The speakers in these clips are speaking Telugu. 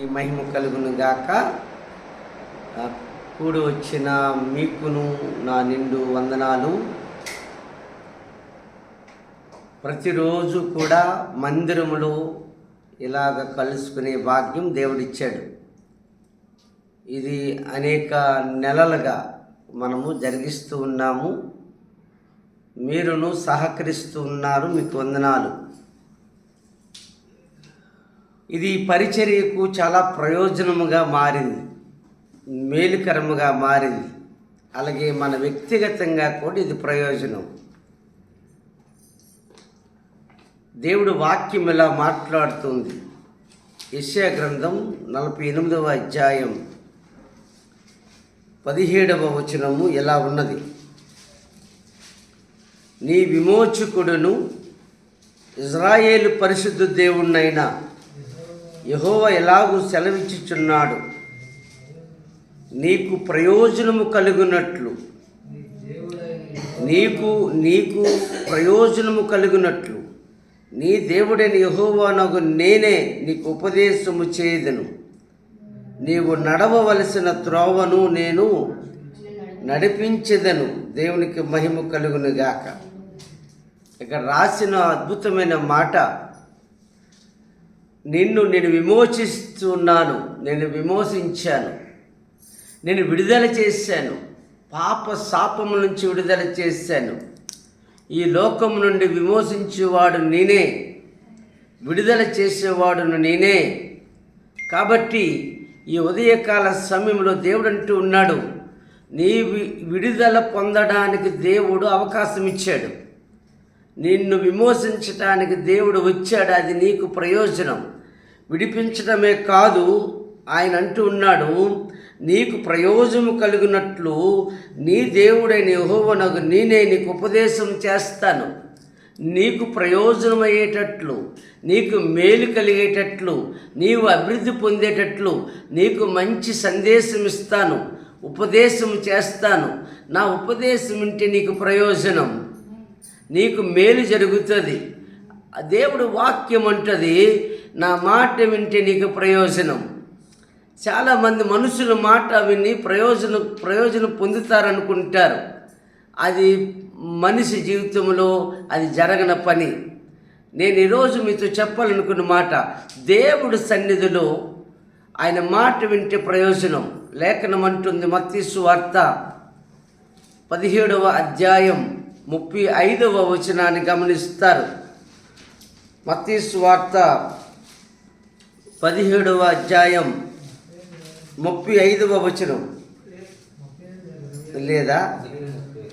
ఈ మహిమ కలుగును గాక. కూడి వచ్చిన మీకును నా నిండు వందనాలు. ప్రతిరోజు కూడా మందిరములో ఇలాగ కలుసుకునే భాగ్యం దేవుడిచ్చాడు. ఇది అనేక నెలలుగా మనము జరిగిస్తూ ఉన్నాము. మీరును సహకరిస్తూ ఉన్నారు మీకు వందనాలు. ఇది పరిచర్యకు చాలా ప్రయోజనముగా మారింది మేలుకరముగా మారింది. అలాగే మన వ్యక్తిగతంగా కూడా ఇది ప్రయోజనం. దేవుడు వాక్యం ఇలా మాట్లాడుతుంది. యశ్యా గ్రంథం నలభై ఎనిమిదవ అధ్యాయం పదిహేడవ వచనము ఎలా ఉన్నది. నీ విమోచకుడును ఇజ్రాయేలు పరిశుద్ధ దేవుణ్ణైన యహోవ ఎలాగూ సెలవిచ్చుచున్నాడు. నీకు ప్రయోజనము కలుగునట్లు. నీకు నీకు ప్రయోజనము కలుగునట్లు. నీ దేవుడైన యహోవానగు నేనే నీకు ఉపదేశము చేయదను. నీవు నడవవలసిన త్రోవను నేను నడిపించదను. దేవునికి మహిమ కలుగునుగాక. ఇక్కడ రాసిన అద్భుతమైన మాట నిన్ను నేను విమోచిస్తున్నాను నేను విమోచించాను నేను విడుదల చేశాను పాప శాపము నుంచి విడుదల చేశాను. ఈ లోకము నుండి విమోచించేవాడు నేనే విడుదల చేసేవాడును నేనే. కాబట్టి ఈ ఉదయకాల సమయంలో దేవుడు అంటూ ఉన్నాడు నీ వి- విడుదల పొందడానికి దేవుడు అవకాశం ఇచ్చాడు. నిన్ను విమోచించటానికి దేవుడు వచ్చాడు. అది నీకు ప్రయోజనం. విడిపించడమే కాదు ఆయన అంటూ ఉన్నాడు నీకు ప్రయోజనం కలిగినట్లు నీ దేవుడైన యహోవనకు నేనే నీకు ఉపదేశం చేస్తాను. నీకు ప్రయోజనమయ్యేటట్లు నీకు మేలు కలిగేటట్లు నీవు అభివృద్ధి పొందేటట్లు నీకు మంచి సందేశం ఇస్తాను ఉపదేశం చేస్తాను. నా ఉపదేశం ఉంటే నీకు ప్రయోజనం. నీకు మేలు జరుగుతుంది. ఆ దేవుడు వాక్యం అంటది నా మాట వింటే నీకు ప్రయోజనం. చాలామంది మనుషుల మాట విని ప్రయోజనం ప్రయోజనం పొందుతారనుకుంటారు. అది మనిషి జీవితంలో అది జరగన పని. నేను ఈరోజు మీతో చెప్పాలనుకున్న మాట దేవుడి సన్నిధిలో ఆయన మాట వింటే ప్రయోజనం. లేఖనం అంటుంది మత్తీసు వార్త పదిహేడవ అధ్యాయం. ముప్పై ఐదవ వచనాన్ని గమనిస్తారు. మత్తీసు వార్త పదిహేడవ అధ్యాయం ముప్పై ఐదవ వచనం. లేదా?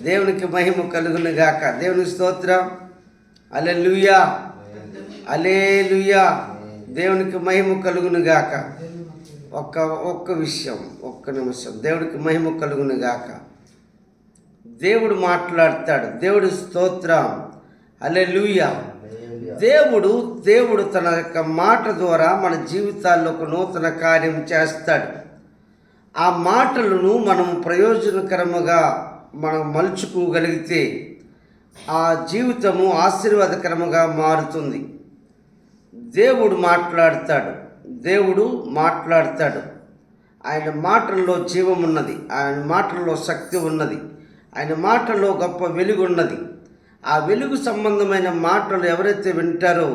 దేవునికి మహిమ కలుగును గాక. దేవునికి స్తోత్రం. అలే అలేలుయా అలే దేవునికి మహిమ కలుగును గాక. ఒక్క ఒక్క విషయం ఒక్క నిమిషం. దేవుడికి మహిమ కలుగును గాక. దేవుడు మాట్లాడతాడు. దేవుడి స్తోత్రం. అలే దేవుడు దేవుడు తన యొక్క మాట ద్వారా మన జీవితాల్లో ఒక నూతన కార్యం చేస్తాడు. ఆ మాటలను మనం ప్రయోజనకరముగా మనం మలుచుకోగలిగితే ఆ జీవితము ఆశీర్వాదకరముగా మారుతుంది. దేవుడు మాట్లాడతాడు. దేవుడు మాట్లాడతాడు. ఆయన మాటల్లో జీవం ఉన్నది. ఆయన మాటల్లో శక్తి ఉన్నది. ఆయన మాటల్లో గొప్ప వెలుగున్నది. ఆ వెలుగు సంబంధమైన మాటలు ఎవరైతే వింటారో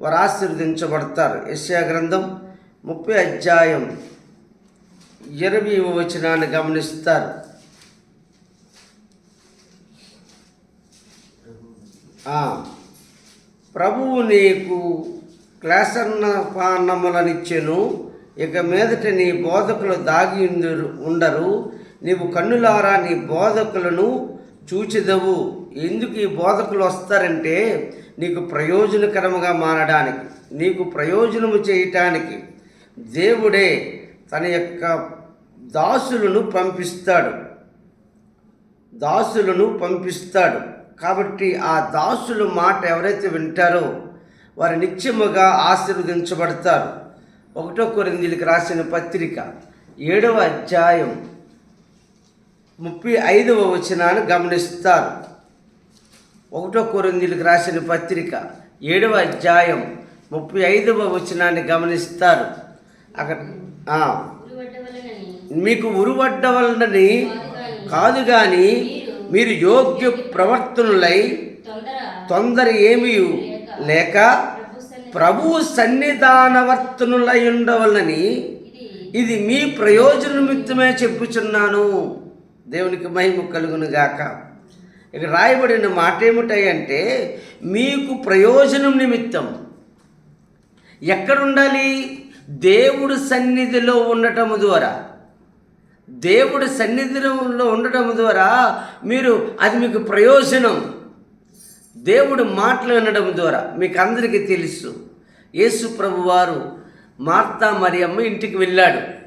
వారు ఆశీర్వదించబడతారు. యశ్యా గ్రంథం ముప్పై అధ్యాయం ఇరవై వచనాన్ని గమనిస్తారు. ప్రభువు నీకు క్లాసన్న పానములనిచ్చెను ఇక మీదట నీ బోధకులు దాగి ఉండరు. నీవు కన్నులారా నీ బోధకులను చూచెదవు. ఎందుకు ఈ బోధకులు వస్తారంటే నీకు ప్రయోజనకరముగా మారడానికి నీకు ప్రయోజనము చేయటానికి దేవుడే తన యొక్క దాసులను పంపిస్తాడు. దాసులను పంపిస్తాడు. కాబట్టి ఆ దాసుల మాట ఎవరైతే వింటారో వారు నిత్యముగా ఆశీర్వదించబడతారు. ఒకటో కొరిందీలకు రాసిన పత్రిక ఏడవ అధ్యాయం ముప్పై ఐదవ వచనాన్ని గమనిస్తారు. ఒకటో కొరిందీలకు రాసిన పత్రిక ఏడవ అధ్యాయం ముప్పై ఐదవ వచనాన్ని గమనిస్తారు. అక్కడ మీకు ఉరువడ్డ వలనని కాదు కానీ మీరు యోగ్య ప్రవర్తనులై తొందర ఏమీ లేక ప్రభు ప్రభువు సన్నిధానవర్తనులై ఉండవలనని ఇది ఇది మీ ప్రయోజన నిమిత్తమే చెప్పుచున్నాను. దేవునికి మహిమ కలుగును గాక. ఇక రాయబడిన మాట ఏమిటాయంటే మీకు ప్రయోజనం నిమిత్తం ఎక్కడుండాలి? దేవుడు సన్నిధిలో ఉండటము ద్వారా. దేవుడి సన్నిధిలో ఉండటం ద్వారా మీరు అది మీకు ప్రయోజనం. దేవుడు మాటలు వినడం ద్వారా మీకు అందరికీ తెలుసు. యేసు ప్రభువారు మార్తా మార్తా మరియమ్మ ఇంటికి వెళ్ళాడు.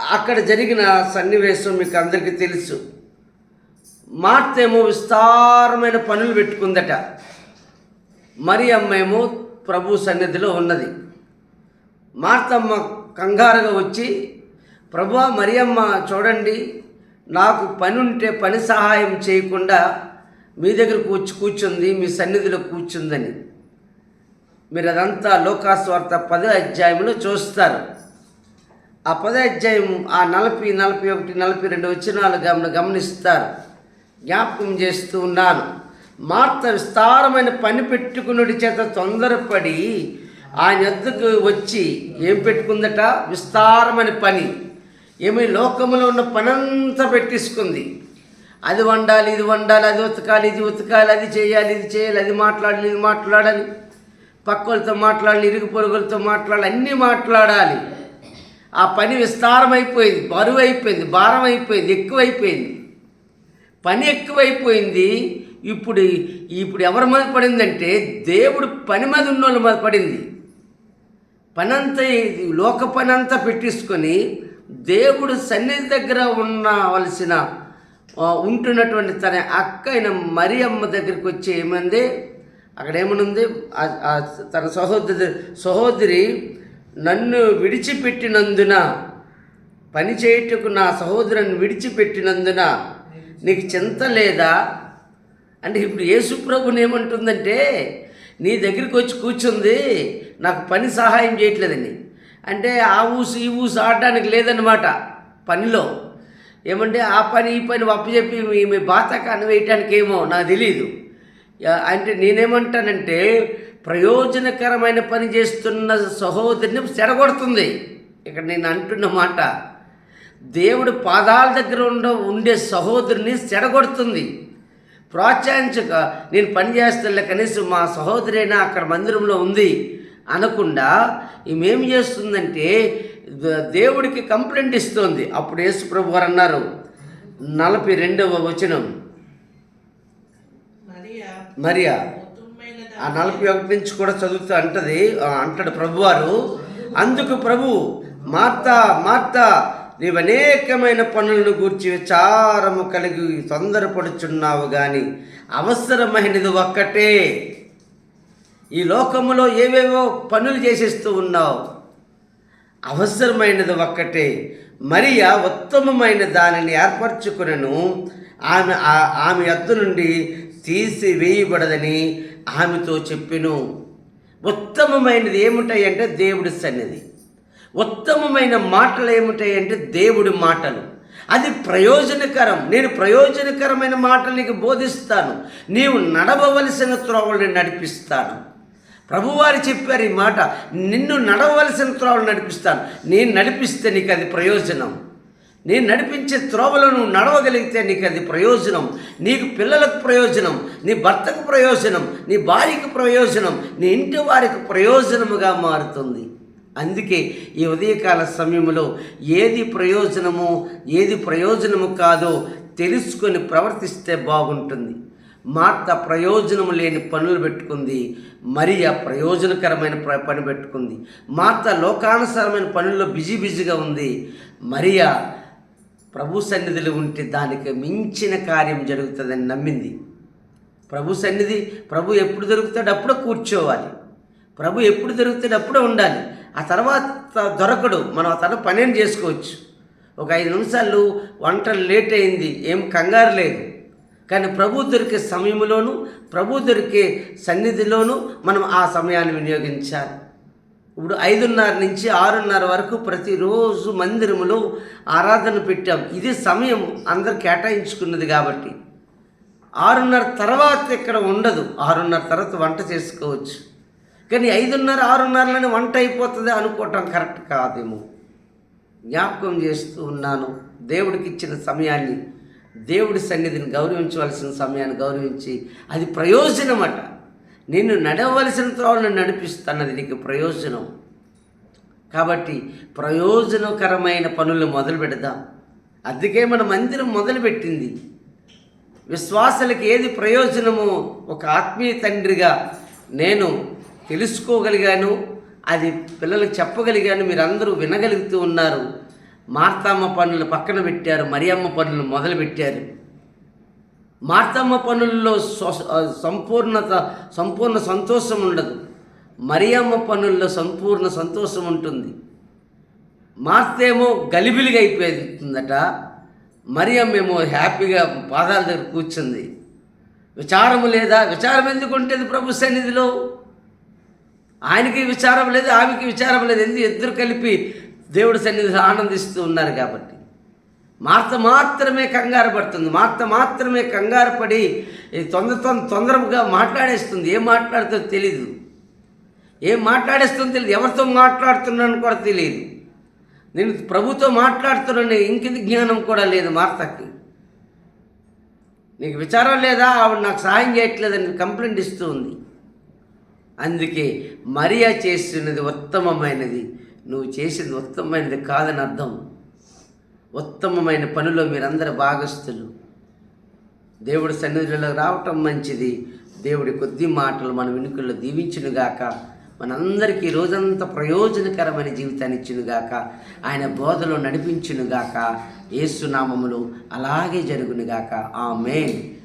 అక్కడ జరిగిన సన్నివేశం మీకు అందరికీ తెలుసు. మార్త ఏమో విస్తారమైన పనులు పెట్టుకుందట. మరి అమ్మేమో ప్రభు సన్నిధిలో ఉన్నది. మార్తమ్మ కంగారుగా వచ్చి ప్రభు మరియమ్మ చూడండి నాకు పని ఉంటే పని సహాయం చేయకుండా మీ దగ్గర కూర్చు కూర్చుంది మీ సన్నిధిలో కూర్చుందని. మీరు అదంతా లోకాస్వార్థ పదో అధ్యాయంలో చూస్తారు. ఆ పదాధ్యాయం ఆ నలభై నలభై ఒకటి నలభై రెండు వచ్చినాలు గమన గమనిస్తారు. జ్ఞాపకం చేస్తూ ఉన్నాను. మార్త విస్తారమైన పని పెట్టుకున్నటి చేత తొందరపడి ఆయన ఎద్దుకు వచ్చి ఏం పెట్టుకుందట? విస్తారమైన పని. ఏమి? లోకంలో ఉన్న పనంతా పెట్టేసుకుంది. అది వండాలి ఇది వండాలి అది ఉతకాలి ఇది ఉతకాలి అది చేయాలి ఇది చేయాలి అది మాట్లాడాలి ఇది మాట్లాడాలి. పక్కలతో మాట్లాడాలి ఇరుగు పొరుగులతో మాట్లాడాలి అన్నీ మాట్లాడాలి. ఆ పని విస్తారమైపోయింది బరువు అయిపోయింది భారం అయిపోయింది ఎక్కువైపోయింది. పని ఎక్కువైపోయింది ఇప్పుడు ఇప్పుడు ఎవరి మీద పడిందంటే దేవుడు పని మీద ఉన్న వాళ్ళ మీద పడింది. పనంతా ఇది లోక పనంతా పెట్టించుకొని దేవుడు సన్నిధి దగ్గర ఉన్నవలసిన ఉంటున్నటువంటి తన అక్క అయిన మరి అమ్మ దగ్గరికి వచ్చి ఏమంది? అక్కడ ఏమనుంది? తన సహోదరి సహోదరి నన్ను విడిచిపెట్టినందున పని చేయుటకు నా సహోదరుని విడిచిపెట్టినందున నీకు చింత లేదా? అంటే ఇప్పుడు యేసుప్రభుని ఏమంటుందంటే నీ దగ్గరికి వచ్చి కూర్చుంది నాకు పని సహాయం చేయట్లేదని. అంటే ఆ ఊసు ఈ ఊసు ఆడడానికి లేదన్నమాట పనిలో. ఏమంటే ఆ పని ఈ పని అప్పచెప్పి మీ బాతక అనివేయటానికి ఏమో నాకు తెలియదు అంటే నేనేమంటానంటే ప్రయోజనకరమైన పని చేస్తున్న సహోదరిని చెడగొడుతుంది. ఇక్కడ నేను అంటున్న మాట దేవుడు పాదాల దగ్గర ఉండ ఉండే సహోదరిని చెడగొడుతుంది. ప్రోత్సహించక నేను పని కనీసం మా సహోదరైనా అక్కడ మందిరంలో ఉంది అనకుండా ఈమెం చేస్తుందంటే దేవుడికి కంప్లైంట్ ఇస్తుంది. అప్పుడు యేసు ప్రభు వారు అన్నారు నలభై రెండవ వచనం. మరియా. ఆ నలభై ఒకటి నుంచి కూడా చదువుతూ అంటది అంటాడు ప్రభువారు. అందుకు ప్రభు మార్త మార్త నీవు అనేకమైన పనులను గూర్చి విచారము కలిగి తొందరపడుచున్నావు కానీ అవసరమైనది ఒక్కటే. ఈ లోకములో ఏవేవో పనులు చేసేస్తూ ఉన్నావు అవసరమైనది ఒక్కటే. మరియా ఉత్తమమైన దానిని ఏర్పరచుకునను ఆమె ఆమె ఎద్దు నుండి తీసి వేయబడదని ఆమెతో చెప్పెను ఉత్తమమైనది ఏముంటాయంటే దేవుడి సన్నిధి. ఉత్తమమైన మాటలు ఏముంటాయంటే దేవుడి మాటలు. అది ప్రయోజనకరం. నేను ప్రయోజనకరమైన మాటలు నీకు బోధిస్తాను. నీవు నడవవలసిన త్రోవలను నడిపిస్తాను. ప్రభువారు చెప్పారు ఈ మాట నిన్ను నడవవలసిన త్రోవలు నడిపిస్తాను. నేను నడిపిస్తే నీకు అది ప్రయోజనం. నేను నడిపించే త్రోవలో నువ్వు నడవగలిగితే నీకు అది ప్రయోజనం. నీకు పిల్లలకు ప్రయోజనం నీ భర్తకు ప్రయోజనం నీ భార్యకు ప్రయోజనం నీ ఇంటి వారికి ప్రయోజనముగా మారుతుంది. అందుకే ఈ ఉదయకాల సమయంలో ఏది ప్రయోజనమో ఏది ప్రయోజనము కాదో తెలుసుకొని ప్రవర్తిస్తే బాగుంటుంది. మార్త ప్రయోజనం లేని పనులు పెట్టుకుంది మరియా ప్రయోజనకరమైన పని పెట్టుకుంది. మార్త లోకానుసారమైన పనుల్లో బిజీ బిజీగా ఉంది మరియా ప్రభు సన్నిధిలో ఉంటే దానికి మించిన కార్యం జరుగుతుందని నమ్మింది. ప్రభు సన్నిధి ప్రభు ఎప్పుడు దొరుకుతాడు అప్పుడే కూర్చోవాలి. ప్రభు ఎప్పుడు దొరుకుతాడు అప్పుడే ఉండాలి. ఆ తర్వాత దొరకడు. మనం ఆ తర్వాత పనేం చేసుకోవచ్చు. ఒక ఐదు నిమిషాలు వంట లేట్ అయింది ఏం కంగారు లేదు. కానీ ప్రభు దొరికే సమయంలోనూ ప్రభు దొరికే సన్నిధిలోనూ మనం ఆ సమయాన్ని వినియోగించాలి. ఇప్పుడు ఐదున్నర నుంచి ఆరున్నర వరకు ప్రతిరోజు మందిరములో ఆరాధన పెట్టాం. ఇది సమయం అందరు కేటాయించుకున్నది కాబట్టి. ఆరున్నర తర్వాత ఇక్కడ ఉండదు. ఆరున్నర తర్వాత వంట చేసుకోవచ్చు. కానీ ఐదున్నర ఆరున్నరలోనే వంట అయిపోతుంది అనుకోవటం కరెక్ట్ కాదేమో. జ్ఞాపకం చేస్తూ ఉన్నాను. దేవుడికి ఇచ్చిన సమయాన్ని దేవుడి సన్నిధిని గౌరవించవలసిన సమయాన్ని గౌరవించి అది ప్రయోజనమట. నిన్ను నడవలసిన త్రోవను నడిపిస్తున్నది నీకు ప్రయోజనం. కాబట్టి ప్రయోజనకరమైన పనులు మొదలు పెడదాం. అందుకే మన మందిరం మొదలుపెట్టింది. విశ్వాసులకు ఏది ప్రయోజనమో ఒక ఆత్మీయ తండ్రిగా నేను తెలుసుకోగలిగాను అది పిల్లలకు చెప్పగలిగాను మీరందరూ వినగలుగుతూ ఉన్నారు. మార్తమ్మ పనులు పక్కన పెట్టారు మరియమ్మ పనులు మొదలుపెట్టారు. మార్తమ్మ పనుల్లో సంపూర్ణత సంపూర్ణ సంతోషం ఉండదు. మరియమ్మ పనుల్లో సంపూర్ణ సంతోషం ఉంటుంది. మార్తేమో గలిబిలిగా అయిపోతుందట. మరియమ్మేమో హ్యాపీగా పాదాల దగ్గర కూర్చుంది. విచారము లేదా? విచారం ఎందుకు ఉంటుంది ప్రభు సన్నిధిలో? ఆయనకి విచారం లేదు ఆమెకి విచారం లేదు. ఎందుకు ఇద్దరు కలిపి దేవుడి సన్నిధిలో ఆనందిస్తూ ఉన్నారు కాబట్టి. మార్త మాత్రమే కంగారు పడుతుంది. మార్త మాత్రమే కంగారు పడి తొందర తొందర తొందరగా మాట్లాడేస్తుంది. ఏం మాట్లాడుతుందో తెలీదు. ఏం మాట్లాడేస్తుందో తెలియదు ఎవరితో మాట్లాడుతున్నాను కూడా తెలియదు నేను ప్రభుతో మాట్లాడుతున్నాను ఇంకిది జ్ఞానం కూడా లేదు మార్తకి. నీకు విచారం లేదా? ఆవిడ నాకు సహాయం చేయట్లేదని కంప్లైంట్ ఇస్తూ ఉంది. అందుకే మరియా చేసినది ఉత్తమమైనది. నువ్వు చేసింది ఉత్తమమైనది కాదని అర్థం. ఉత్తమమైన పనిలో మీరందరూ భాగస్తులు దేవుడి సన్నిధిలో రావటం మంచిది. దేవుడి కొద్ది మాటలు మన వెనుకల్లో దీవించునుగాక. మనందరికీ రోజంతా ప్రయోజనకరమైన జీవితాన్ని ఇచ్చునుగాక. ఆయన బోధలో నడిపించునుగాక. ఏసునామములు అలాగే జరుగునుగాక. ఆమెన్.